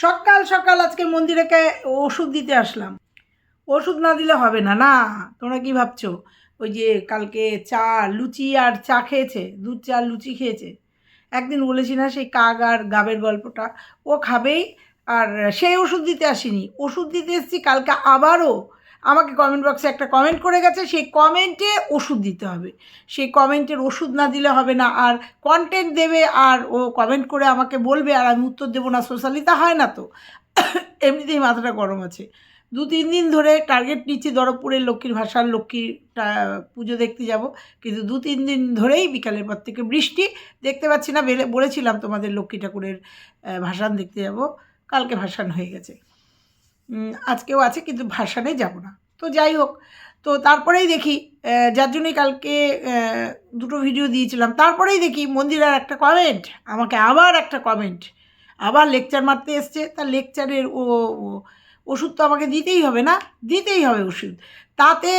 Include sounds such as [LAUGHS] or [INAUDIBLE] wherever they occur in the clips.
সকাল সকাল আজকে মন্দিরে ওষুধ দিতে আসলাম। ওষুধ না দিলে হবে না না। তোমরা কি ভাবছ? ওই যে কালকে চা, লুচি আর চা খেয়েছে, দুধ, চা, লুচি খেয়েছে। একদিন বলেছি না, সেই কাক আর গাবের গল্পটা। ও খাবেই, আর সেই ওষুধ দিতে আসিনি। ওষুধ দিতে এসেছি কালকে আবারও। আমাকে কমেন্ট বক্সে একটা কমেন্ট করে গেছে, সেই কমেন্টে ওষুধ দিতে হবে। সেই কমেন্টের ওষুধ না দিলে হবে না, আর কন্টেন্ট দেবে, আর ও কমেন্ট করে আমাকে বলবে, আর আমি উত্তর দেবো না সোশ্যালি তা হয় না তো। [COUGHS] এমনিতেই মাথাটা গরম আছে। দু, তিন দিন ধরে টার্গেট নিচ্ছি, দরবপুরের লক্ষ্মীর ভাষার লক্ষ্মীর টা- পুজো দেখতে যাব। কিন্তু দু, তিন দিন ধরেই বিকালের পর থেকে বৃষ্টি, দেখতে পাচ্ছি না, বেলে, বলেছিলাম তোমাদের লক্ষ্মী ঠাকুরের ভাসান দেখতে যাব। কালকে ভাসান হয়ে গেছে। আজকেও আছে, কিন্তু ভাসানে যাব না। তো যাই হোক, তো তারপরেই দেখি যার জন্যই কালকে দুটো ভিডিও দিয়েছিলাম। তারপরেই দেখি মন্দিরের একটা কমেন্ট আমাকে আবার একটা কমেন্ট আবার লেকচার মারতে এসছে। তার লেকচারের ও ওষুধ তো আমাকে দিতেই হবে না? দিতেই হবে ওষুধ। তাতে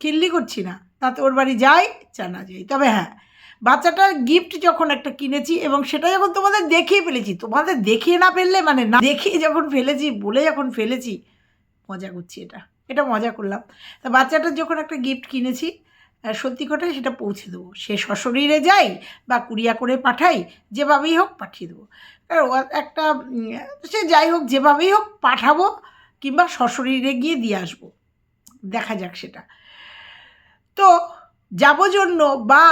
কিল্লি করছি না। তাতে ওর বাড়ি যাই চা না যাই। তবে হ্যাঁ বাচ্চাটার গিফট যখন একটা কিনেছি এবং সেটা যখন তোমাদের দেখিয়ে ফেলেছি। তোমাদের দেখিয়ে না ফেললে মানে না দেখিয়ে যখন ফেলেছি, বলে যখন ফেলেছি, মজা করছি এটা। এটা মজা করলাম। তা বাচ্চাটার যখন একটা গিফট কিনেছি সত্যি কথা সেটা পৌঁছে দেবো। সে সশরীরে যাই বা কুরিয়া করে পাঠাই, যেভাবেই হোক পাঠিয়ে দেবো। একটা সে যাই হোক যেভাবেই হোক পাঠাবো কিংবা সশরীরে গিয়ে দিয়ে আসব। দেখা যাক সেটা। তো যাব জন্য বা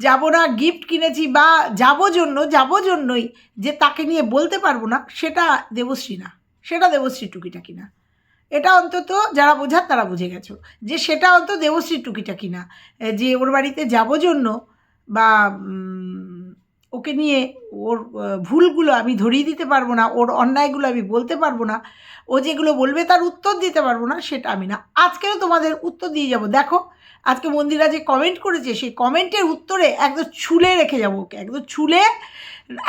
যাব না গিফট কিনেছি বা যাব জন্য, যাব জন্যই যে তাকে নিয়ে বলতে পারব না, সেটা দেবশ্রী না। সেটা দেবশ্রী টুকিটাকি না। এটা অন্তত যারা বোঝার তারা বুঝে গেছো। যে সেটা অন্তত দেবশ্রীর টুকিটাকি না। যে ওর বাড়িতে যাব জন্য বা ওকে নিয়ে ওর ভুলগুলো আমি ধরিয়ে দিতে পারব না, ওর অন্যায়গুলো আমি বলতে পারব না, ও যেগুলো বলবে তার উত্তর দিতে পারব না, সেটা আমি না। আজকেও তোমাদের উত্তর দিয়ে যাব। দেখো আজকে মন্দিরা যে কমেন্ট করেছে, সেই কমেন্টের উত্তরে একদম ছুলে রেখে যাব ওকে, একদম ছুলে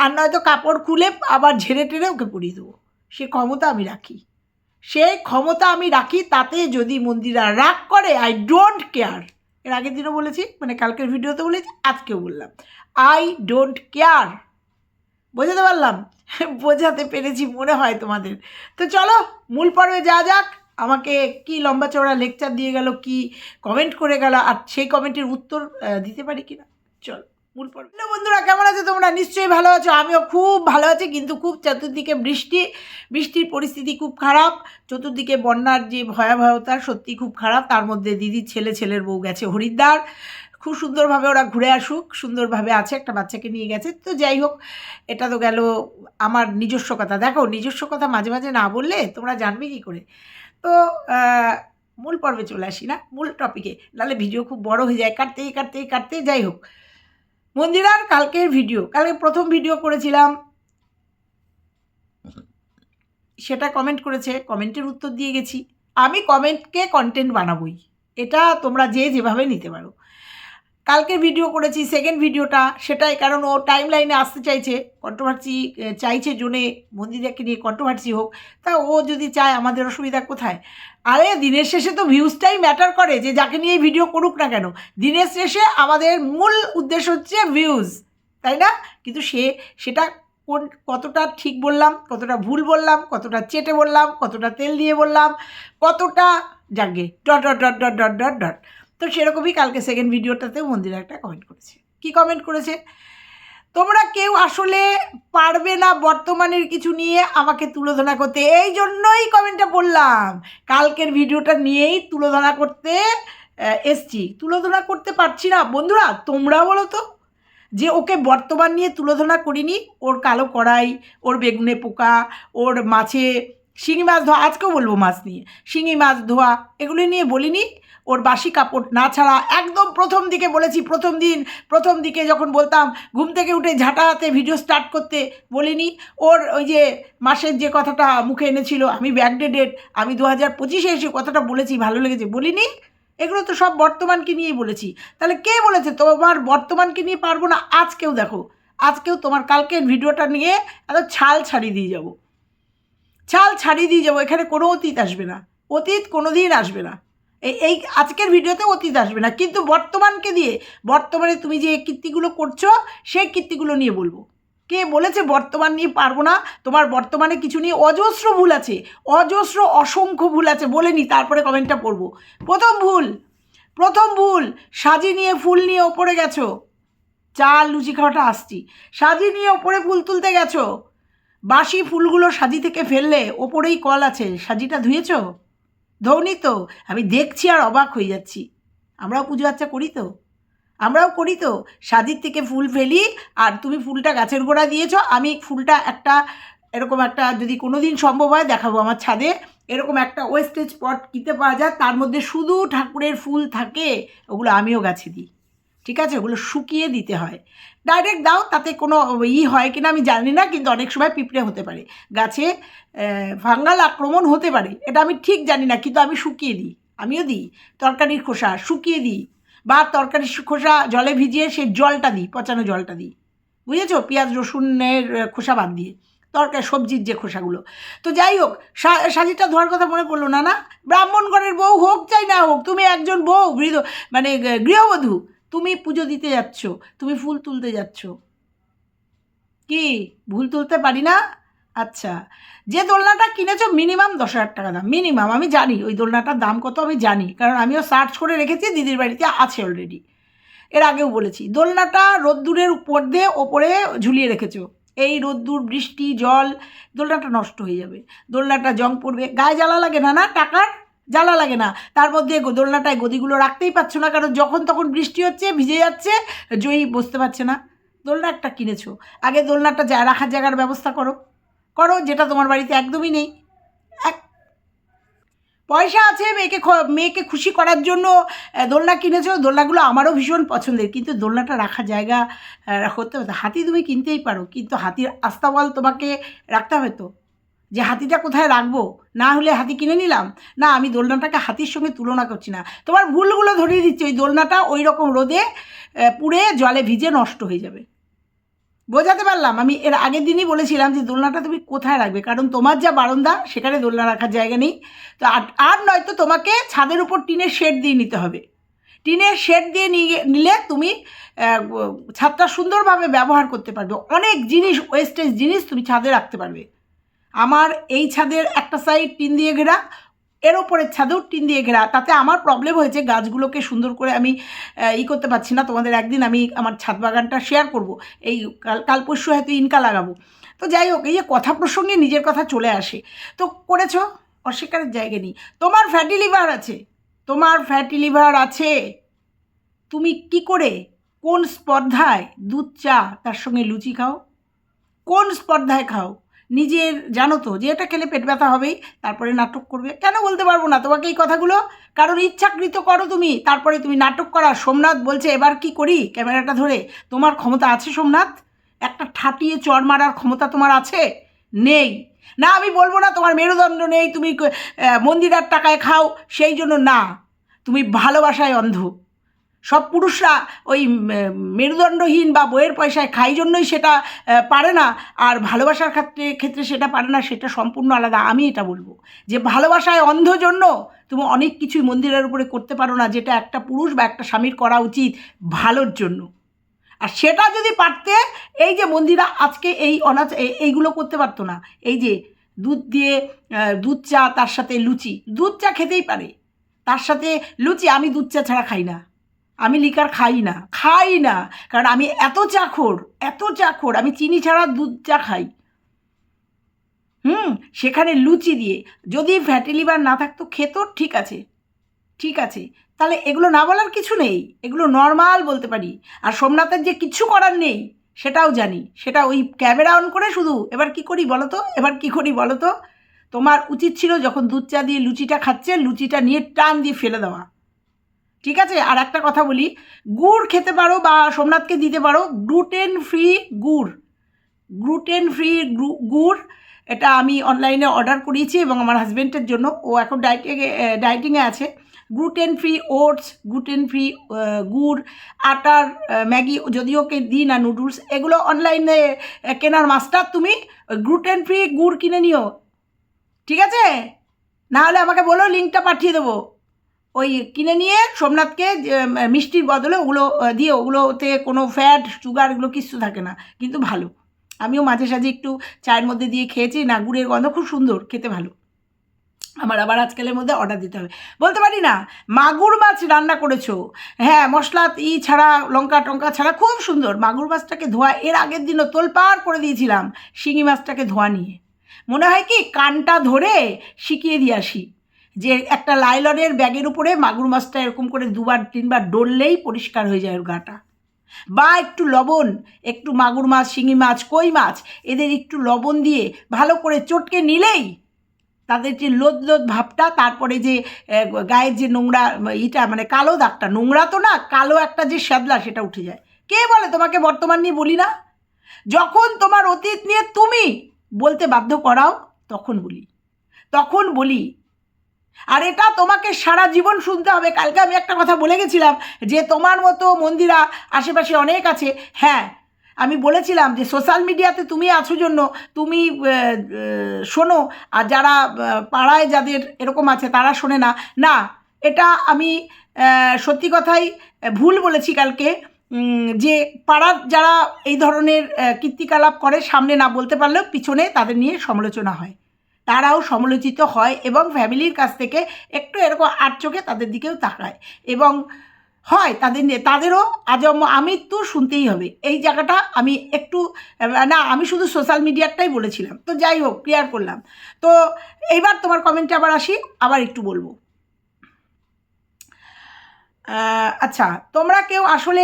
আর নয়তো কাপড় খুলে আবার ঝেড়ে টেড়ে ওকে পরিয়ে দেবো। সে ক্ষমতা আমি রাখি। সেই ক্ষমতা আমি রাখি তাতে যদি মন্দিরা রাগ করে আই ডোন্ট কেয়ার এর আগের দিনও বলেছি মানে কালকের ভিডিওতে বলেছি, আজকেও বললাম। আই ডোন্ট কেয়ার বোঝাতে পারলাম? বোঝাতে পেরেছি, মনে হয় তোমাদের। তো চলো, মূল পর্বে যা যাক। আমাকে কি লম্বা চওড়া লেকচার দিয়ে গেল, কি কমেন্ট করে গেল, আর সেই কমেন্টের উত্তর দিতে পারি কিনা? চলো, মূল পর্বে। হ্যালো বন্ধুরা, কেমন আছো তোমরা? নিশ্চয়ই ভালো আছো। আমিও খুব ভালো আছি, কিন্তু খুব চতুর্দিকে বৃষ্টি। বৃষ্টির পরিস্থিতি খুব খারাপ। চতুর্দিকে বন্যার যে ভয়াবহতা সত্যি খুব খারাপ। তার মধ্যে দিদির ছেলে, ছেলের বউ গেছে হরিদ্বার। খুব সুন্দরভাবে ওরা ঘুরে আসুক, সুন্দরভাবে আছে, একটা বাচ্চাকে নিয়ে গেছে। তো যাই হোক, এটা তো গেল আমার নিজস্ব কথা। দেখো, নিজস্ব কথা মাঝে মাঝে না বললে তোমরা জানবে কি করে? তো মূল পর্বে চলে আসি না, মূল টপিকে নাহলে ভিডিও খুব বড় হয়ে যায়, কাটতেই কাটতেই কাটতেই যাই হোক। মন্দিরার কালকের ভিডিও কালকে প্রথম ভিডিও করেছিলাম। সেটা কমেন্ট করেছে কমেন্টের উত্তর দিয়ে গেছি। আমি কমেন্টকে কন্টেন্ট বানাবই? এটা তোমরা যে যেভাবে নিতে পারো। কালকের ভিডিও করেছি সেকেন্ড ভিডিওটা সেটাই কারণ ও টাইম লাইনে আসতে চাইছে কন্ট্রোভার্সি চাইছে জোনে মন্দিরাকে নিয়ে কন্ট্রোভার্সি হোক, তা ও যদি চায় আমাদের অসুবিধা কোথায়? আরে দিনের শেষে তো ভিউজটাই ম্যাটার করে, যে যাকে নিয়ে ভিডিও করুক না কেন। দিনের শেষে আমাদের মূল উদ্দেশ্য হচ্ছে ভিউজ তাই না? কিন্তু সে, সেটা কোন, কতটা ঠিক বললাম, কতটা ভুল বললাম, কতটা চেটে বললাম, কতটা তেল দিয়ে বললাম, কতটা জাগে dot dot dot dot dot dot dot তো সেরকমই কালকে সেকেন্ড ভিডিওটাতেও মন্দিরা একটা কমেন্ট করেছে। কি কমেন্ট করেছে? তোমরা কেউ আসলে পারবে না বর্তমানের কিছু নিয়ে আমাকে তুলোধনা করতে। এই জন্যই কমেন্টটা বললাম। কালকের ভিডিওটা নিয়েই তুলোধনা করতে এসছি। তুলোধনা করতে পারছি না। বন্ধুরা, তোমরা বলো তো, যে ওকে বর্তমান নিয়ে তুলোধনা করিনি, ওর কালো কড়াই, ওর বেগুনে পোকা, ওর মাছে শিঙি মাছ ধোয়া, আজকেও বলব মাছ নিয়ে। শিঙি মাছ ধোয়া, এগুলো নিয়ে বলিনি। ওর বাসি কাপড় না ছাড়া একদম প্রথম দিকে বলেছি, প্রথম দিন, প্রথম দিকে যখন বলতাম ঘুম থেকে উঠে ঝাঁটা হাতে ভিডিও স্টার্ট করতে বলিনি, ওর ওই যে মাসের যে কথাটা মুখে এনেছিল, আমি ব্যাকডেটেড আমি দু হাজার পঁচিশে এসে কথাটা বলেছি, ভালো লেগেছে, বলিনি? এগুলো তো সব বর্তমানকে নিয়েই বলেছি। তাহলে কে বলেছে, তোমার বর্তমানকে নিয়ে পারব না? আজকেও দেখো, আজকেও তোমার কালকের ভিডিওটা নিয়ে এত ছাল ছাড়িয়ে দিয়ে যাব। ছাল ছাড়িয়ে দিয়ে যাব, এখানে কোনো অতীত আসবে না। অতীত কোনো দিন আসবে না। এই আজকের ভিডিওতে অতীত আসবে না। কিন্তু বর্তমানকে দিয়ে, বর্তমানে তুমি যে কীর্তিগুলো করছ, সেই কীর্তিগুলো নিয়ে বলব। কে বলেছে বর্তমান নিয়ে পারব না? তোমার বর্তমানে কিছু নিয়ে অজস্র ভুল আছে। অজস্র অসংখ্য ভুল আছে বলে নি, তারপরে কমেন্টটা পড়ব। প্রথম ভুল প্রথম ভুল, সাজি নিয়ে ফুল নিয়ে ওপরে গেছো। চাল লুচি খাওয়াটা আসছি। সাজি নিয়ে ওপরে ফুল তুলতে গেছো। বাসি ফুলগুলো সাজি থেকে ফেললে ওপরেই কল আছে। সাজিটা ধুয়েছ? ধৌনি তো, আমি দেখছি আর অবাক হয়ে যাচ্ছি। আমরাও পুজো আচ্ছা করি তো? আমরাও করি তো সাদির থেকে ফুল ফেলি আর তুমি ফুলটা গাছের গোড়া দিয়েছ, আমি ফুলটা একটা এরকম একটা যদি কোনো দিন সম্ভব হয় দেখাবো আমার ছাদে। এরকম একটা ওয়েস্টেজ পট কিনতে পাওয়া যায়, তার মধ্যে শুধু ঠাকুরের ফুল থাকে, ওগুলো আমিও গাছে দিই। ঠিক আছে? ওগুলো শুকিয়ে দিতে হয়। ডাইরেক্ট দাও, তাতে কোনো ই হয় কিনা আমি জানি না, কিন্তু অনেক সময় পিঁপড়ে হতে পারে। গাছে ফাঙ্গাল আক্রমণ হতে পারে। এটা আমি ঠিক জানি না, কিন্তু আমি শুকিয়ে দিই। আমিও দিই। তরকারির খোসা, শুকিয়ে দিই। বা তরকারির খোসা জলে ভিজিয়ে সেই জলটা দিই, পচানো জলটা দিই। বুঝেছ? পেঁয়াজ, রসুনের খোসা বাদ দিয়ে। তরকারি, সবজির যে খোসাগুলো। তো যাই হোক সাজিটা ধোয়ার কথা মনে পড়ল না না ব্রাহ্মণ ঘরের বউ হোক চাই না হোক, তুমি একজন বউ গৃহ মানে গৃহবধূ। তুমি পুজো দিতে যাচ্ছ, তুমি ফুল তুলতে যাচ্ছ। কি? ভুল তুলতে পারি না? আচ্ছা। যে দোলনাটা কিনেছো মিনিমাম দশ হাজার টাকা দাম মিনিমাম আমি জানি ওই দোলনাটার দাম কত, আমি জানি। কারণ আমিও সার্চ করে রেখেছি, দিদির বাড়িতে আছে অলরেডি এর আগেও বলেছি, দোলনাটা রোদ্দুরের উপর দিয়ে ওপরে ঝুলিয়ে রেখেছো। এই রোদ্দুর, বৃষ্টি, জল, দোলনাটা নষ্ট হয়ে যাবে। দোলনাটা জং পড়বে। গায়ে জ্বালা লাগে না না? টাকার? জ্বালা লাগে না। তার মধ্যে দোলনাটায় গদিগুলো রাখতেই পারছ না, কারণ যখন তখন বৃষ্টি হচ্ছে, ভিজে যাচ্ছে জয়ী বসতে পারছে না। দোলনা একটা কিনেছো। আগে দোলনাটা যা রাখার জায়গার ব্যবস্থা করো। করো, যেটা তোমার বাড়িতে একদমই নেই। এক পয়সা আছে মেয়েকে মেয়েকে খুশি করার জন্য। দোলনা কিনেছো, দোলনাগুলো আমারও ভীষণ পছন্দের। কিন্তু দোলনাটা রাখার জায়গা হবে। হাতি তুমি কিনতেই পারো, কিন্তু হাতির আস্তাবল তোমাকে রাখতে হবে তো। যে হাতিটা কোথায় রাখব? না হলে হাতি কিনে নিলাম? না, আমি দোলনাটাকে হাতির সঙ্গে তুলনা করছি না। তোমার ভুলগুলো ধরিয়ে দিচ্ছি, ওই দোলনাটা ওই রকম রোদে পুড়ে জলে ভিজে নষ্ট হয়ে যাবে। বোঝাতে পারলাম? আমি এর আগের দিনই বলেছিলাম যে দোলনাটা তুমি কোথায় রাখবে? কারণ তোমার যা বারান্দা, সেখানে দোলনা রাখার জায়গা নেই। তো আর নয়তো তোমাকে ছাদের উপর টিনের শেড দিয়ে নিতে হবে। টিনের শেড দিয়ে নিলে তুমি ছাদটা সুন্দরভাবে ব্যবহার করতে পারবে। অনেক জিনিস ওয়েস্টেজ জিনিস তুমি ছাদে রাখতে পারবে। আমার এই ছাদের একটা সাইড টিন দিয়ে ঘেরা, এর ওপরের ছাদেও টিন দিয়ে ঘেরা। তাতে আমার প্রবলেম হয়েছে, গাছগুলোকে সুন্দর করে আমি ই করতে পারছি না। তোমাদের একদিন আমি আমার ছাদ বাগানটা শেয়ার করব। এই কাল কাল পরশু হয়তো ইনকা লাগাবো। তো যাই হোক, এই যে কথা প্রসঙ্গে নিজের কথা চলে আসে। তো করেছ? অস্বীকারের জায়গা নেই। তোমার ফ্যাটি লিভার আছে। তোমার ফ্যাটি লিভার আছে। তুমি কি করে, কোন স্পর্ধায় দুধ চা তার সঙ্গে লুচি খাও? কোন স্পর্ধায় খাও? নিজের, জানো তো, যে এটা খেলে পেট ব্যথা হবেই, তারপরে নাটক করবে। কেন বলতে পারব না তোমাকে এই কথাগুলো? কারণ ইচ্ছাকৃত করো তুমি, তারপরে তুমি নাটক করা। সোমনাথ বলছে, এবার কি করি? ক্যামেরাটা ধরে, তোমার ক্ষমতা আছে সোমনাথ? একটা ঠাটিয়ে চর মারার ক্ষমতা তোমার আছে? নেই। না, আমি বলব না, তোমার মেরুদণ্ড নেই, তুমি মন্দিরার টাকায় খাও, সেই জন্য না। তুমি ভালোবাসায় অন্ধ। সব পুরুষরা ওই মেরুদণ্ডহীন বা বইয়ের পয়সায় খাই জন্যই সেটা পারে না। আর ভালোবাসার ক্ষেত্রে ক্ষেত্রে সেটা পারে না, সেটা সম্পূর্ণ আলাদা। আমি এটা বলব। যে ভালোবাসায় অন্ধ জন্য তুমি অনেক কিছুই মন্দিরের উপরে করতে পারো না, যেটা একটা পুরুষ বা একটা স্বামীর করা উচিত ভালোর জন্য। আর সেটা যদি পারতে, এই যে মন্দিরা আজকে এই অনাচ এইগুলো করতে পারতো না। এই যে দুধ দিয়ে দুধ চা, তার সাথে লুচি। দুধ চা খেতেই পারে। তার সাথে লুচি, আমি দুধ চা ছাড়া খাই না। আমি লিকার খাই না খাই না। কারণ আমি এত চাখোর এত চাখোর, আমি চিনি ছাড়া দুধ চা খাই। হুম, সেখানে লুচি দিয়ে, যদি ফ্যাটি লিভার না থাকতো খেত, ঠিক আছে ঠিক আছে। তাহলে এগুলো না বলার কিছু নেই, এগুলো নর্মাল বলতে পারি। আর সোমনাথের যে কিছু করার নেই, সেটাও জানি। সেটা ওই ক্যামেরা অন করে শুধু, এবার কি করি বলো তো? এবার কি করি বলো তো? তোমার উচিত ছিল যখন দুধ চা দিয়ে লুচিটা খাচ্ছে, লুচিটা নিয়ে টান দিয়ে ফেলে দেওয়া। ঠিক আছে? আর একটা কথা বলি, গুড় খেতে পারো বা সোমনাথকে দিতে পারো গ্লুটেন ফ্রি গুড়। গ্লুটেন ফ্রি গুড়, এটা আমি অনলাইনে অর্ডার করিয়েছি এবং আমার হাজব্যান্ডের জন্য। ও এখন ডায়েটে ডায়েটিংয়ে আছে। Gluten free oats gluten free গুড়, আটার ম্যাগি, যদিও কে দিই না নুডলস এগুলো অনলাইনে কেনার মাস্টার তুমি গ্লুটেন ফ্রি গুড় কিনে নিও। ঠিক আছে? না হলে আমাকে বলো লিঙ্কটা পাঠিয়ে দেবো। ওই কিনে নিয়ে সোমনাথকে মিষ্টির বদলে ওগুলো দিয়ে ওগুলোতে কোনো ফ্যাট সুগার এগুলো কিচ্ছু থাকে না। কিন্তু ভালো। আমিও মাঝে সাঝে একটু চায়ের মধ্যে দিয়ে খেয়েছি, না, গুড়ের গন্ধ খুব সুন্দর, খেতে ভালো। আমার আবার আজকালের মধ্যে অর্ডার দিতে হবে। বলতে পারি না, মাগুর মাছ রান্না করেছ? হ্যাঁ মশলা ই ছাড়া, লঙ্কা টঙ্কা ছাড়া খুব সুন্দর। মাগুর মাছটাকে ধোয়া, এর আগের দিনও তোলপাড় করে দিয়েছিলাম, শিঙি মাছটাকে ধোয়া নিয়ে। মনে হয় কি, কানটা ধরে শিখিয়ে দিয়ে আসি। যে একটা লাইলনের ব্যাগের উপরে মাগুর মাছটা এরকম করে দুবার, তিনবার ডললেই পরিষ্কার হয়ে যায় ওর গাটা। বা একটু লবণ, একটু মাগুর মাছ, শিঙি মাছ, কই মাছ, এদের একটু লবণ দিয়ে ভালো করে চটকে নিলেই তাদের যে লোদ লোদ ভাবটা, তারপরে যে গায়ের যে নোংরা, ইটা মানে কালো দাগটা, নোংরা তো না, কালো একটা যে শ্যাদলা সেটা উঠে যায়। কে বলে? তোমাকে বর্তমান নিয়ে বলি না? যখন তোমার অতীত নিয়ে তুমি বলতে বাধ্য করাও, তখন বলি। তখন বলি আর এটা তোমাকে সারা জীবন শুনতে হবে। কালকে আমি একটা কথা বলে গেছিলাম যে তোমার মতো মন্দিরা আশেপাশে অনেক আছে। হ্যাঁ আমি বলেছিলাম যে সোশ্যাল মিডিয়াতে তুমি আছো জন্য, তুমি শোনো। আর যারা পাড়ায় যাদের এরকম আছে তারা শোনে না। না, এটা আমি সত্যি কথাই ভুল বলেছি কালকে। যে পাড়ার যারা এই ধরনের কীর্তিকলাপ করে সামনে না বলতে পারলেও পিছনে তাদের নিয়ে সমালোচনা হয়। তারাও সমালোচিত হয় এবং ফ্যামিলির কাছ থেকে একটু এরকম আট চোখে তাদের দিকেও তাকায় এবং হয় তাদের তাদেরও আজম আমি তো শুনতেই হবে। এই জায়গাটা আমি একটু, না, আমি শুধু সোশ্যাল মিডিয়াটাই বলেছিলাম। তো যাই হোক ক্লিয়ার করলাম। তো এইবার তোমার কমেন্টে আবার আসি, আবার একটু বলব। আচ্ছা তোমরা কেউ আসলে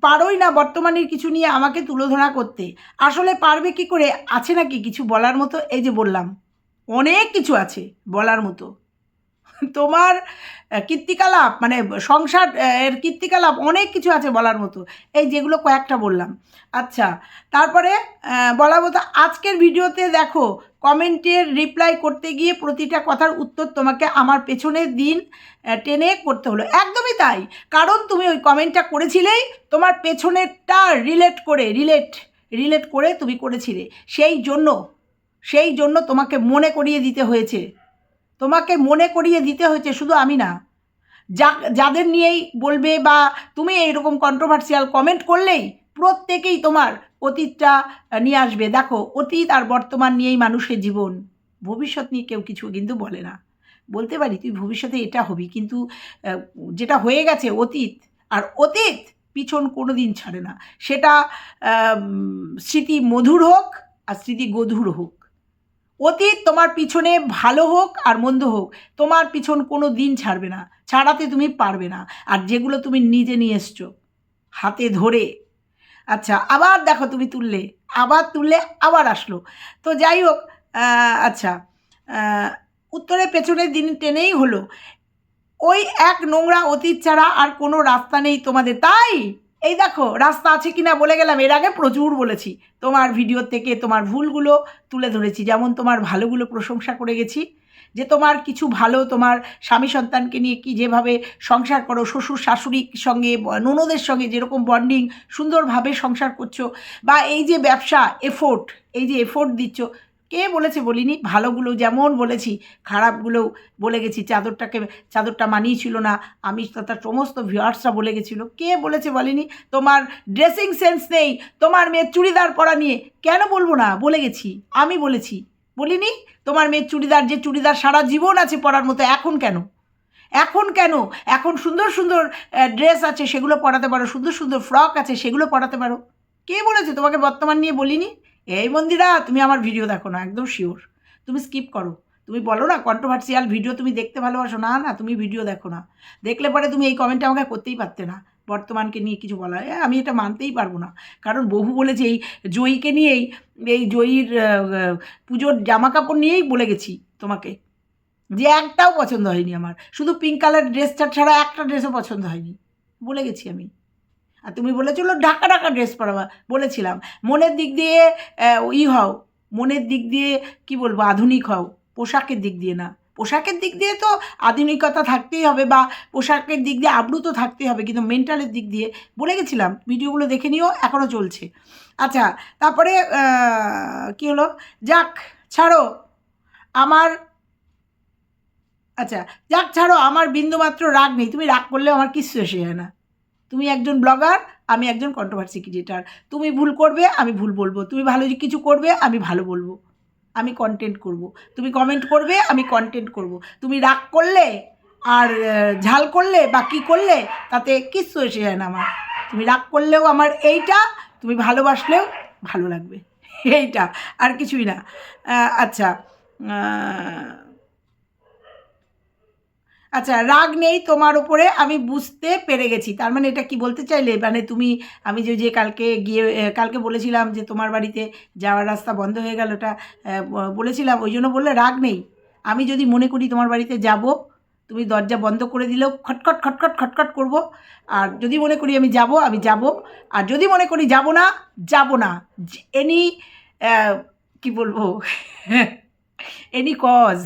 পারোই না বর্তমানের কিছু নিয়ে আমাকে তুলোধনা করতে। আসলে পারবে কি করে? আছে নাকি কিছু বলার মতো? এই যে বললাম। অনেক কিছু আছে বলার মতো। তোমার কীর্তিকলাপ মানে সংসার এর কীর্তিকলাপ অনেক কিছু আছে বলার মতো। এই যেগুলো কয়েকটা বললাম। আচ্ছা তারপরে বলার মতো আজকের ভিডিওতে দেখো, কমেন্টের রিপ্লাই করতে গিয়ে প্রতিটা কথার উত্তর তোমাকে আমার পেছনের দিন টেনে করতে হলো। একদমই তাই। কারণ তুমি ওই কমেন্টটা করেছিলেই তোমার পেছনেরটা রিলেট করে রিলেট রিলেট করে তুমি করেছিলে। সেই জন্য সেই জন্য তোমাকে মনে করিয়ে দিতে হয়েছে। তোমাকে মনে করিয়ে দিতে হয়েছে, শুধু আমি না। যা, যাদের নিয়েই বলবে বা তুমি এইরকম কন্ট্রোভার্সিয়াল কমেন্ট করলেই প্রত্যেকেই তোমার অতীতটা নিয়ে আসবে। দেখো, অতীত আর বর্তমান নিয়েই মানুষের জীবন। ভবিষ্যৎ নিয়ে কেউ কিছু কিন্তু বলে না। বলতে পারি, তুই ভবিষ্যতে এটা হবি, কিন্তু যেটা হয়ে গেছে অতীত, আর অতীত পিছন কোনো দিন ছাড়ে না। সেটা স্মৃতি মধুর হোক আর স্মৃতি গধুর হোক। অতীত তোমার পিছনে ভালো হোক আর মন্দ হোক, তোমার পিছন কোনো দিন ছাড়বে না, ছাড়াতে তুমি পারবে না, আর যেগুলো তুমি নিজে নিয়ে এসছো, হাতে ধরে। আচ্ছা আবার দেখো তুমি তুললে, আবার তুললে, আবার আসলো। তো যাই হোক আচ্ছা উত্তরে পেছনের দিন টেনেই হলো। ওই এক নোংরা অতীত ছাড়া আর কোনো রাস্তা নেই তোমাদের, তাই? এই দেখো, রাস্তা আছে কিনা বলে গেলাম, এর আগে প্রচুর বলেছি। তোমার ভিডিও থেকে তোমার ভুলগুলো তুলে ধরেছি, যেমন তোমার ভালোগুলো প্রশংসা করে গেছি, যে তোমার কিছু ভালো তোমার স্বামী সন্তানকে নিয়ে কি যেভাবে সংসার করো, শ্বশুর শাশুড়ির সঙ্গে, ননদের সঙ্গে যেরকম বন্ডিং সুন্দরভাবে সংসার করছ, বা এই যে ব্যবসা এফোর্ট এই যে এফোর্ট দিচ্ছ কে বলেছে বলিনি? ভালোগুলো যেমন বলেছি খারাপগুলোও বলে গেছি, চাদরটাকে, চাদরটা মানিয়েছিল না, আমি তথা সমস্ত ভিউয়ার্সরা বলে গেছিল। কে বলেছে বলিনি? তোমার ড্রেসিং সেন্স নেই, তোমার মেয়ের চুড়িদার পরা নিয়ে। কেন বলব না? বলে গেছি, আমি বলেছি। বলিনি? তোমার মেয়ের চুড়িদার যে চুড়িদার সারা জীবন আছে পরার মতো, এখন কেন? এখন কেন? এখন সুন্দর সুন্দর ড্রেস আছে, সেগুলো পরাতে পারো। সুন্দর সুন্দর ফ্রক আছে, সেগুলো পরাতে পারো। কে বলেছে? তোমাকে বর্তমান নিয়ে বলিনি? এই মন্দিরা তুমি আমার ভিডিও দেখো না একদম শিওর তুমি স্কিপ করো। তুমি বলো না কন্ট্রোভার্সিয়াল ভিডিও তুমি দেখতে ভালোবাসো। না না তুমি ভিডিও দেখো না। দেখলে পরে তুমি এই কমেন্টটা আমাকে করতেই পারতে না। বর্তমানকে নিয়ে কিছু বলা এ, আমি এটা মানতেই পারব না। কারণ বহু বলেছে এই জয়ীকে নিয়েই এই জয়ীর পুজোর জামা কাপড় নিয়েই বলে গেছি তোমাকে। যে একটাও পছন্দ হয়নি আমার। শুধু পিঙ্ক কালার ড্রেসটা ছাড়া একটা ড্রেসও পছন্দ হয়নি। বলে গেছি আমি। আর তুমি বলেছিল ঢাকা ঢাকা ড্রেস পরাবা, বলেছিলাম। মনের দিক দিয়ে ই হও, মনের দিক দিয়ে কি বলব, আধুনিক হও, পোশাকের দিক দিয়ে না। পোশাকের দিক দিয়ে তো আধুনিকতা থাকতেই হবে বা পোশাকের দিক দিয়ে আবৃত থাকতেই হবে, কিন্তু মেন্টালের দিক দিয়ে, বলে গেছিলাম, ভিডিওগুলো দেখে নিও এখনও চলছে। আচ্ছা তারপরে কি হলো? যাক, ছাড়ো, আমার আচ্ছা যাক, ছাড়ো, আমার বিন্দুমাত্র রাগ নেই, তুমি রাগ করলেও আমার কিচ্ছু এসে যায় না। তুমি একজন ব্লগার আমি একজন কন্ট্রোভার্সি ক্রিয়েটার তুমি ভুল করবে, আমি ভুল বলব। তুমি ভালো কিছু করবে, আমি ভালো বলব। আমি কন্টেন্ট করব। তুমি কমেন্ট করবে, আমি কন্টেন্ট করব। তুমি রাগ করলে আর ঝাল করলে বা কী করলে, তাতে কিচ্ছু এসে যায় না আমার। তুমি রাগ করলেও আমার এইটা, তুমি ভালোবাসলেও ভালো লাগবে। [LAUGHS] এইটা, আর কিছুই না। আচ্ছা আচ্ছা রাগ নেই তোমার উপরে, আমি বুঝতে পেরে গেছি। তার মানে এটা কি বলতে চাইলে? মানে তুমি, আমি যে যে কালকে গিয়ে কালকে বলেছিলাম যে, তোমার বাড়িতে যাওয়ার রাস্তা বন্ধ হয়ে গেল, ওটা বলেছিলাম, ওই জন্য বললে রাগ নেই। আমি যদি মনে করি তোমার বাড়িতে যাব, তুমি দরজা বন্ধ করে দিলেও খটখট খটখট খটখট করব। আর যদি মনে করি আমি যাব আমি যাব। আর যদি মনে করি যাব না যাব না। এনি কি বলব? [LAUGHS] এনি কজ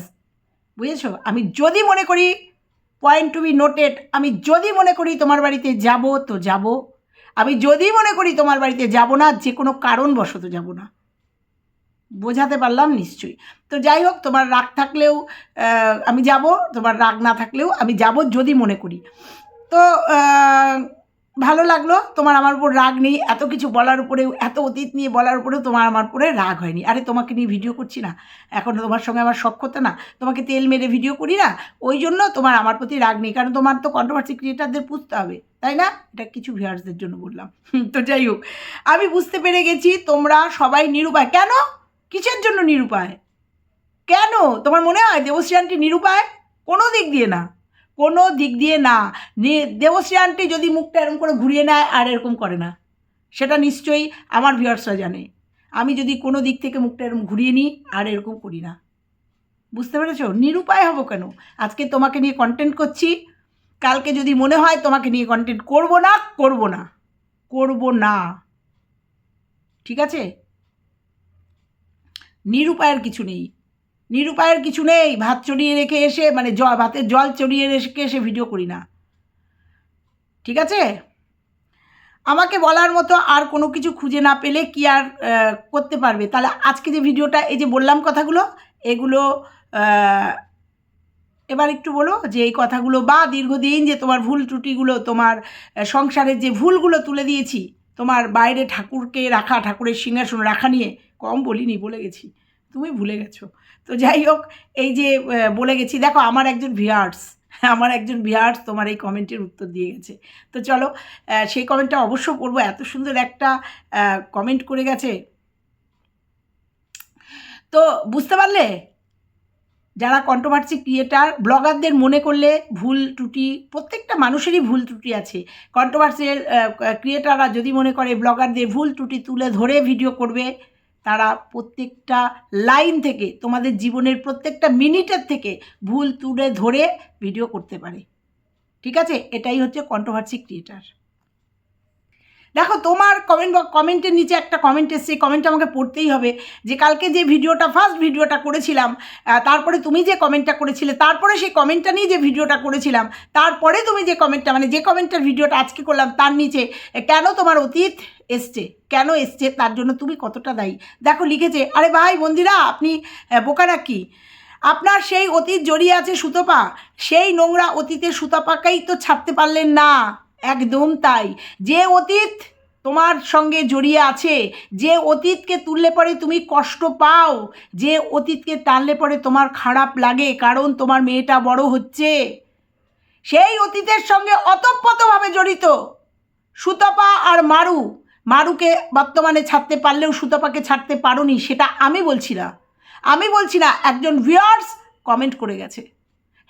বুঝেছ? আমি যদি মনে করি পয়েন্ট টু বি নোটেড আমি যদি মনে করি তোমার বাড়িতে যাব, তো যাব। আমি যদি মনে করি তোমার বাড়িতে যাব না, যে কোনো কারণবশত যাব না। বোঝাতে পারলাম নিশ্চয়ই। তো যাই হোক, তোমার রাগ থাকলেও আমি যাব, তোমার রাগ না থাকলেও আমি যাব যদি মনে করি। তো ভালো লাগল। তোমার আমার উপর রাগ নেই। এত কিছু বলার উপরেও, এত অতীত নিয়ে বলার উপরেও তোমার আমার উপরে রাগ হয়নি। আরে, তোমাকে নিয়ে ভিডিও করছি না। এখন তোমার সঙ্গে আমার হতো না। তোমাকে তেল মেরে ভিডিও করি না। ওই জন্য তোমার আমার প্রতি রাগ নেই। কারণ তোমার তো কন্ট্রোভার্সি ক্রিয়েটারদের পুষতে হবে। তাই না? এটা কিছু ভিউয়ার্সদের জন্য বললাম। তো যাই হোক। আমি বুঝতে পেরে গেছি, তোমরা সবাই নিরুপায়। কেন? কিসের জন্য নিরুপায়? কেন? তোমার মনে হয় দেবশ্রী আন্টি নিরুপায়? কোনো দিক দিয়ে না। কোনো দিক দিয়ে না। দেবশ্রী আন্টি যদি মুখটা এরকম করে ঘুরিয়ে নেয়, আর এরকম করে না। সেটা নিশ্চয়ই আমার ভিউয়ার্সরা জানে। আমি যদি কোনো দিক থেকে মুখটা এরকম ঘুরিয়ে নিই, আর এরকম করি না। বুঝতে পেরেছ? নিরুপায় হব কেন? আজকে তোমাকে নিয়ে কন্টেন্ট করছি। কালকে যদি মনে হয় তোমাকে নিয়ে কন্টেন্ট করব না করব না। করব না। ঠিক আছে? নিরুপায়ের কিছু নেই। নিরুপায়ের কিছু নেই, ভাত চড়িয়ে রেখে এসে মানে জল ভাতের জল চড়িয়ে রেখে এসে ভিডিও করি না। ঠিক আছে? আমাকে বলার মতো আর কোনো কিছু খুঁজে না পেলে কি আর করতে পারবে? তাহলে আজকে যে ভিডিওটা এই যে বললাম কথাগুলো, এগুলো এবার একটু বলো যে এই কথাগুলো বা দীর্ঘদিন যে তোমার ভুল ত্রুটিগুলো, তোমার সংসারের যে ভুলগুলো তুলে দিয়েছি, তোমার বাইরে ঠাকুরকে রাখা, ঠাকুরের সিংহাসন রাখা নিয়ে, কম বলিনি, বলে গেছি। তুমি ভুলে গেছো। তো যাই হোক, এই যে বলে গেছি, দেখো আমার একজন ভিয়ার্স [LAUGHS] আমার একজন ভিয়ার্স তোমার এই কমেন্টের উত্তর দিয়ে গেছে। তো চলো সেই কমেন্টটা অবশ্য পড়ব এত সুন্দর একটা কমেন্ট করে গেছে। তো বুঝতে পারলে? যারা কন্ট্রোভার্সি ক্রিয়েটার ব্লগারদের মনে করলে ভুল ত্রুটি, প্রত্যেকটা মানুষেরই ভুল ত্রুটি আছে। কন্ট্রোভার্সিয়াল ক্রিয়েটাররা যদি মনে করে ব্লগারদের ভুল ত্রুটি তুলে ধরে ভিডিও করবে তারা প্রত্যেকটা লাইন থেকে, তোমাদের জীবনের প্রত্যেকটা মিনিটের থেকে ভুল তুলে ধরে ভিডিও করতে পারে। ঠিক আছে? এটাই হচ্ছে কন্ট্রোভার্সি ক্রিয়েটার দেখো, তোমার কমেন্ট কমেন্টের নিচে একটা কমেন্ট এসছে কমেন্টটা আমাকে পড়তেই হবে। যে কালকে যে ভিডিওটা ফার্স্ট ভিডিওটা করেছিলাম তারপরে তুমি যে কমেন্টটা করেছিলে, তারপরে সেই কমেন্টটা নিয়ে যে ভিডিওটা করেছিলাম, তারপরে তুমি যে কমেন্টটা মানে যে কমেন্টটার ভিডিওটা আজকে করলাম, তার নিচে কেন তোমার অতীত এসছে? কেন এসছে? তার জন্য তুমি কতটা দায়ী? দেখো, লিখেছে, আরে ভাই বন্দিরা আপনি বোকা নাকি? আপনার সেই অতীত জড়িয়ে আছে সুতপা, সেই নোংরা অতীতের সুতপাকেই তো ছাড়তে পারলেন না। একদম তাই। যে অতীত তোমার সঙ্গে জড়িয়ে আছে, যে অতীতকে তুললে পরে তুমি কষ্ট পাও, যে অতীতকে টানলে পরে তোমার খারাপ লাগে কারণ তোমার মেয়েটা বড় হচ্ছে। সেই অতীতের সঙ্গে অতপ্রতভাবে জড়িত। সুতপা আর মারু, মারুকে বর্তমানে ছাড়তে পারলেও সুতপাকে ছাড়তে পারোনি, সেটা আমি বলছি না। আমি বলছি না, একজন ভিউয়ার্স কমেন্ট করে গেছে।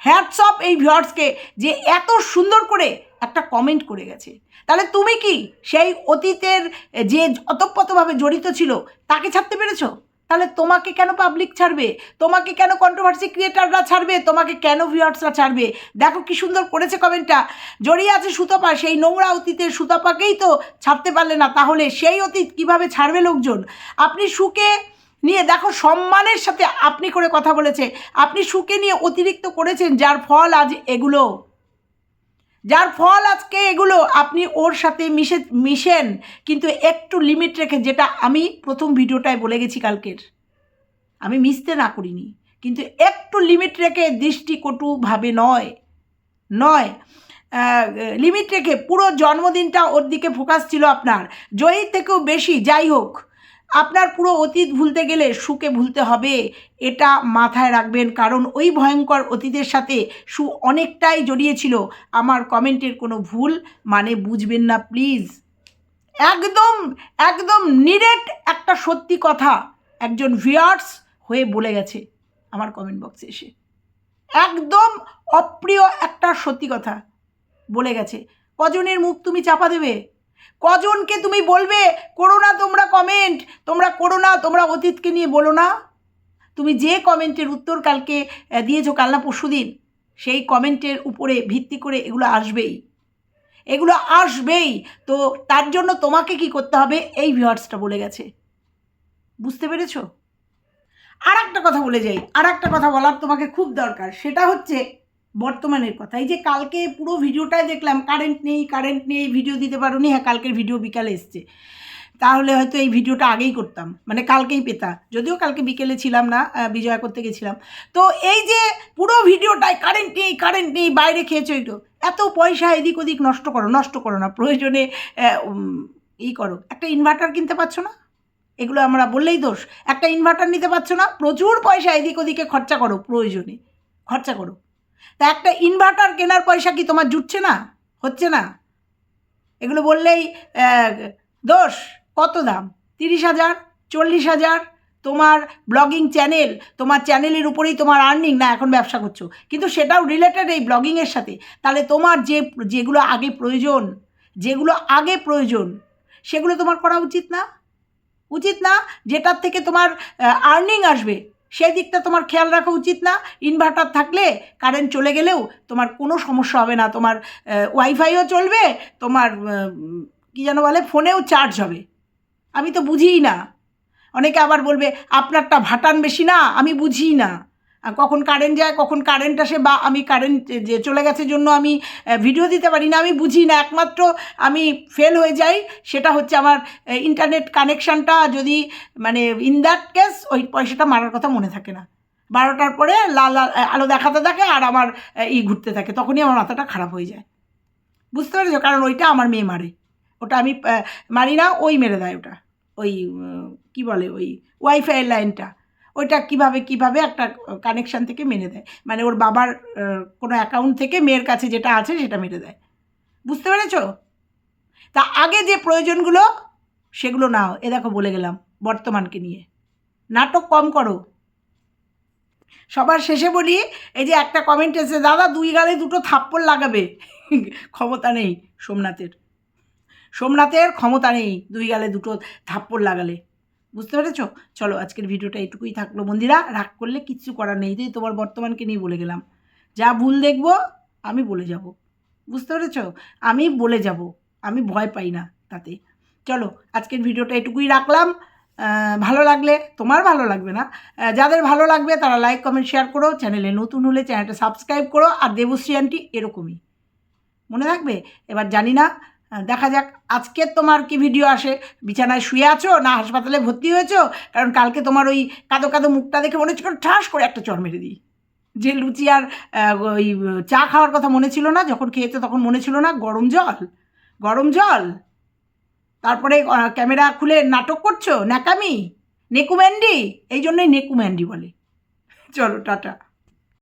হ্যাটস অফ এই ভিউয়ার্সকে যে এত সুন্দর করে একটা কমেন্ট করে গেছে। তাহলে তুমি কি সেই অতীতের যে অতপ্রতভাবে জড়িত ছিল, তাকে ছাড়তে পেরেছ? তাহলে তোমাকে কেন পাবলিক ছাড়বে? তোমাকে কেন কন্ট্রোভার্সি ক্রিয়েটাররা ছাড়বে? তোমাকে কেন ভিউয়ার্সরা ছাড়বে? দেখো কি সুন্দর করেছে কমেন্টটা জড়িয়ে আছে সুতপা, সেই নোংরা অতীতের সুতপাকেই তো ছাড়তে পারলে না। তাহলে সেই অতীত কীভাবে ছাড়বে লোকজন? আপনি সুখে নিয়ে দেখো সম্মানের সাথে আপনি করে কথা বলেছে। আপনি সুখে নিয়ে অতিরিক্ত করেছেন, যার ফল আজ এগুলো। যার ফল আজকে এগুলো, আপনি ওর সাথে মিশে, মিশেন। কিন্তু একটু লিমিট রেখে, যেটা আমি প্রথম ভিডিওটায় বলে গেছি কালকের, আমি মিশতে না করিনি। কিন্তু একটু লিমিট রেখে দৃষ্টিকটুভাবে নয় নয় লিমিট রেখে পুরো জন্মদিনটা ওর দিকে ফোকাস ছিল আপনার। জয়ীর থেকেও বেশি, যাই হোক। আপনার পুরো অতীত ভুলতে গেলে সুকে ভুলতে হবে। এটা মাথায় রাখবেন, কারণ ওই ভয়ঙ্কর অতীতের সাথে সু অনেকটাই জড়িয়েছিল। আমার কমেন্টের কোনো ভুল মানে বুঝবেন না, প্লিজ। একদম একদম নিরেট একটা সত্যি কথা একজন ভিয়ার্স হয়ে বলে গেছে আমার কমেন্ট বক্সে এসে। একদম অপ্রিয় একটা সত্যি কথা বলে গেছে। কজনের মুখ তুমি চাপা দেবে? কজনকে তুমি বলবে করো না তোমরা কমেন্ট তোমরা করো না তোমরা অতীতকে নিয়ে বলো না। তুমি যে কমেন্টের উত্তর কালকে দিয়েছ কাল না পরশু দিন, সেই কমেন্টের উপরে ভিত্তি করে এগুলো আসবেই। এগুলো আসবেই। তো তার জন্য তোমাকে কি করতে হবে? এই ভিউয়ার্সটা বলে গেছে। বুঝতে পেরেছ? আর একটা কথা বলে যাই। আর একটা কথা বলার তোমাকে খুব দরকার। সেটা হচ্ছে বর্তমানের কথা। এই যে কালকে পুরো ভিডিওটাই দেখলাম কারেন্ট নেই কারেন্ট নেই ভিডিও দিতে পারো নি হ্যাঁ কালকের ভিডিও বিকালে এসছে। তাহলে হয়তো এই ভিডিওটা আগেই করতাম মানে কালকেই পেতাম, যদিও কালকে বিকেলে ছিলাম না বিজয়া করতে গেছিলাম তো এই যে পুরো ভিডিওটায় কারেন্ট নেই কারেন্ট নেই, বাইরে খেয়েছো একটু এত পয়সা এদিক ওদিক নষ্ট করো নষ্ট করো না, প্রয়োজনে ই করো। একটা ইনভার্টার কিনতে পারছ না? এগুলো আমরা বললেই দোষ। একটা ইনভার্টার নিতে পারছ না? প্রচুর পয়সা এদিক ওদিকে খরচা করো, প্রয়োজনে, খরচা করো। তা একটা ইনভার্টার কেনার পয়সা কি তোমার জুটছে না? হচ্ছে না? এগুলো বললেই দোষ, কত দাম? তিরিশ হাজার, চল্লিশ হাজার, তোমার ব্লগিং চ্যানেল তোমার চ্যানেলের উপরেই তোমার আর্নিং না, এখন ব্যবসা করছ। কিন্তু সেটাও রিলেটেড এই ব্লগিংয়ের সাথে। তাহলে তোমার যে, যেগুলো আগে প্রয়োজন, যেগুলো আগে প্রয়োজন, সেগুলো তোমার করা উচিত না? উচিত না যেটার থেকে তোমার আর্নিং আসবে। সেই দিকটা তোমার খেয়াল রাখা উচিত না। ইনভার্টার থাকলে কারেন্ট চলে গেলেও তোমার কোনো সমস্যা হবে না। তোমার ওয়াইফাইও চলবে, তোমার কী যেন বলে ফোনেও চার্জ হবে। আমি তো বুঝিই না। অনেকে আবার বলবে, আপনারটা ভাটান বেশি না, আমি বুঝিই না। কখন কারেন্ট যায়, কখন কারেন্ট আসে বা আমি কারেন্ট যে চলে গেছে জন্য আমি ভিডিও দিতে পারি না, আমি বুঝি না। একমাত্র আমি ফেল হয়ে যাই, সেটা হচ্ছে আমার ইন্টারনেট কানেকশানটা যদি মানে ইন দ্যাট কেস ওই পয়সাটা মারার কথা মনে থাকে না। বারোটার পরে লাল আলো দেখাতে থাকে আর আমার ই ঘুরতে থাকে, তখনই আমার মাথাটা খারাপ হয়ে যায়। বুঝতে পেরেছ? কারণ ওইটা আমার মেয়ে মারে। ওটা আমি মারি না, ওই মেরে দেয় ওটা। ওই কি বলে, ওই ওয়াইফাইয়ের লাইনটা ওইটা কীভাবে কীভাবে একটা কানেকশান থেকে মেরে দেয়। মানে ওর বাবার কোনো অ্যাকাউন্ট থেকে মেয়ের কাছে যেটা আছে সেটা মেরে দেয়। বুঝতে পেরেছ? তা আগে যে প্রয়োজনগুলো, সেগুলো নাও। এ দেখো বলে গেলাম বর্তমানকে নিয়ে। নাটক কম করো। সবার শেষে বলি, এই যে একটা কমেন্ট এসে দাদা, দুই গালে দুটো থাপ্পড় লাগাবে। [LAUGHS] ক্ষমতা নেই সোমনাথের। সোমনাথের ক্ষমতা নেই দুই গালে দুটো থাপ্পড় লাগালে। বুঝতে পেরেছ? চলো, আজকের ভিডিওটা এইটুকুই থাকল। মন্দিরা রাগ করলে কিচ্ছু করার নেই তাই তোমার বর্তমানকে নিয়ে বলে গেলাম। যা ভুল দেখব, আমি বলে যাব। বুঝতে পেরেছ? আমি বলে যাব, আমি ভয় পাই না তাতে। চলো, আজকের ভিডিওটা এটুকুই রাখলাম। ভালো লাগলে, তোমার ভালো লাগবে না? যাদের ভালো লাগবে, তারা লাইক কমেন্ট শেয়ার করো। চ্যানেলে নতুন হলে চ্যানেলটা সাবস্ক্রাইব করো। আর দেবশ্রী আন্টি এরকমই। মনে রাখবে এবার জানি না দেখা যাক আজকে তোমার কি ভিডিও আসে। বিছানায় শুয়ে আছো না হাসপাতালে ভর্তি হয়েছো? কারণ কালকে তোমার ওই কাদো কাদো মুখটা দেখে মনে হচ্ছে ঠাস করে একটা চর মেরে দিই। যে লুচি আর ওই, চা খাওয়ার কথা মনে ছিল না, যখন খেয়েছো তখন মনে ছিল না, গরম জল গরম জল। তারপরে ক্যামেরা খুলে নাটক করছ? ন্যাকামি? নেকুম্যান্ডি? এই জন্যই নেকুম্যান্ডি বলে। চলো, টাটা।